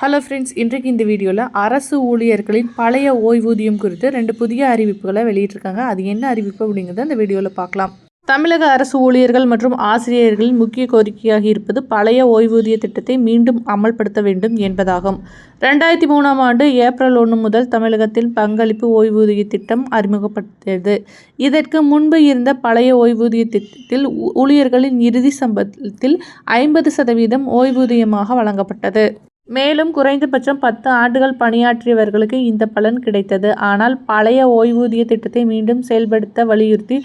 Hello friends இன்றைக்கு இந்த வீடியோவில் அரசு ஊழியர்களின் பழைய ஓய்வூதியம் குறித்து ரெண்டு புதிய அறிவிப்புகளை வெளியிட்டிருக்காங்க. அது என்ன அறிவிப்பு அப்படிங்கிறத இந்த வீடியோவில் பார்க்கலாம். தமிழக அரசு ஊழியர்கள் மற்றும் ஆசிரியர்களின் முக்கிய கோரிக்கையாக இருப்பது பழைய ஓய்வூதிய திட்டத்தை மீண்டும் அமல்படுத்த வேண்டும் என்பதாகும். ரெண்டாயிரத்தி மூணாம் ஆண்டு ஏப்ரல் ஒன்று முதல் தமிழகத்தில் பங்களிப்பு ஓய்வூதிய திட்டம் அறிமுகப்படுத்தியது இதற்கு முன்பு இருந்த பழைய ஓய்வூதிய திட்டத்தில் ஊ- ஊழியர்களின் இறுதி சம்பளத்தில் ஐம்பது சதவீதம் ஓய்வூதியமாக வழங்கப்பட்டது. மேலும் குறைந்தபட்சம் பத்து ஆண்டுகள் பணியாற்றியவர்களுக்கு இந்த பலன் கிடைத்தது. ஆனால் பழைய ஓய்வூதிய திட்டத்தை மீண்டும் செயல்படுத்த வலியுறுத்தி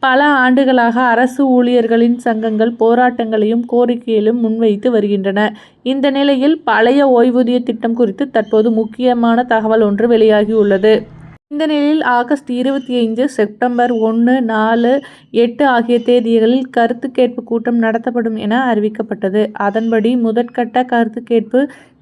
பல ஆண்டுகளாக அரசு ஊழியர்களின் சங்கங்கள் போராட்டங்களையும் கோரிக்கையிலும் முன்வைத்து வருகின்றன. இந்த நிலையில் பழைய ஓய்வூதிய திட்டம் குறித்து தற்போது முக்கியமான தகவல் ஒன்று வெளியாகியுள்ளது. இந்த நிலையில் ஆகஸ்ட் இருபத்தி ஐந்து செப்டம்பர் ஒன்று நாலு எட்டு ஆகிய தேதிகளில் கருத்து கேட்பு கூட்டம் நடத்தப்படும் என அறிவிக்கப்பட்டது. அதன்படி முதற்கட்ட கருத்து கேட்பு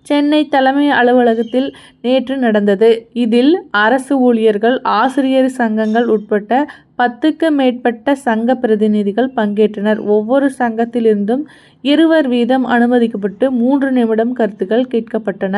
சென்னை தலைமை அலுவலகத்தில் நேற்று நடந்தது. இதில் அரசு ஊழியர்கள் ஆசிரியர் சங்கங்கள் உட்பட்ட பத்துக்கு மேற்பட்ட சங்க பிரதிநிதிகள் பங்கேற்றனர். ஒவ்வொரு சங்கத்திலிருந்தும் இருவர் வீதம் அனுமதிக்கப்பட்டு மூன்று நிமிடம் கருத்துக்கள் கேட்கப்பட்டன.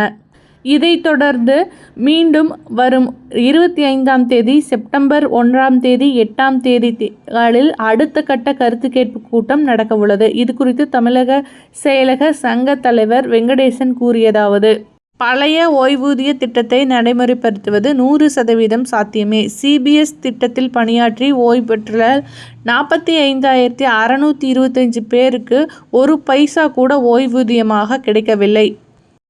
இதைத் தொடர்ந்து மீண்டும் வரும் இருபத்தி ஐந்தாம் தேதி செப்டம்பர் ஒன்றாம் தேதி எட்டாம் தேதி தேதிகளில் அடுத்த கட்ட கருத்து கேட்பு கூட்டம் நடக்க உள்ளது. இது குறித்து தமிழக செயலக சங்க தலைவர் வெங்கடேசன் கூறியதாவது பழைய ஓய்வூதிய திட்டத்தை நடைமுறைப்படுத்துவது நூறு சதவீதம் சாத்தியமே. சிபிஎஸ் திட்டத்தில் பணியாற்றி ஓய்வு பெற்றுள்ள நாற்பத்தி ஐந்தாயிரத்தி அறநூற்றி இருபத்தஞ்சு பேருக்கு ஒரு பைசா கூட ஓய்வூதியமாக கிடைக்கவில்லை.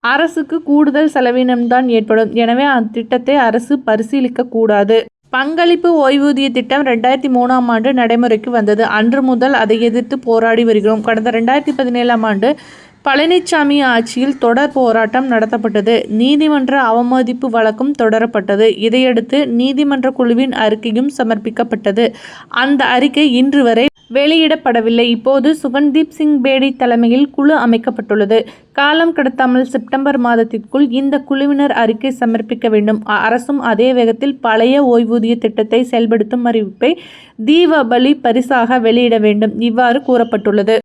அரசுக்கு கூடுதல் செலவினம்தான் ஏற்படும். எனவே அத்திட்டத்தை அரசு பரிசீலிக்க கூடாது பங்களிப்பு ஓய்வூதிய திட்டம் ரெண்டாயிரத்தி மூணாம் ஆண்டு நடைமுறைக்கு வந்தது. அன்று முதல் அதை எதிர்த்து போராடி வருகிறோம். கடந்த ரெண்டாயிரத்தி பதினேழாம் ஆண்டு பழனிசாமி ஆட்சியில் தொடர் போராட்டம் நடத்தப்பட்டது. நீதிமன்ற அவமதிப்பு வழக்கும் தொடரப்பட்டது. இதையடுத்து நீதிமன்ற குழுவின் அறிக்கையும் சமர்ப்பிக்கப்பட்டது. அந்த அறிக்கை இன்று வரை வெளியிடப்படவில்லை. இப்போது சுகன்தீப் சிங் பேடி தலைமையில் குழு அமைக்கப்பட்டுள்ளது. காலம் கடத்தாமல் செப்டம்பர் மாதத்திற்குள் இந்த குழுவினர் அறிக்கை சமர்ப்பிக்க வேண்டும். அரசும் அதே வேகத்தில் பழைய ஓய்வூதிய திட்டத்தை செயல்படுத்தும் அறிவிப்பை தீபாவளி பரிசாக வெளியிட வேண்டும். இவ்வாறு கூறப்பட்டுள்ளது.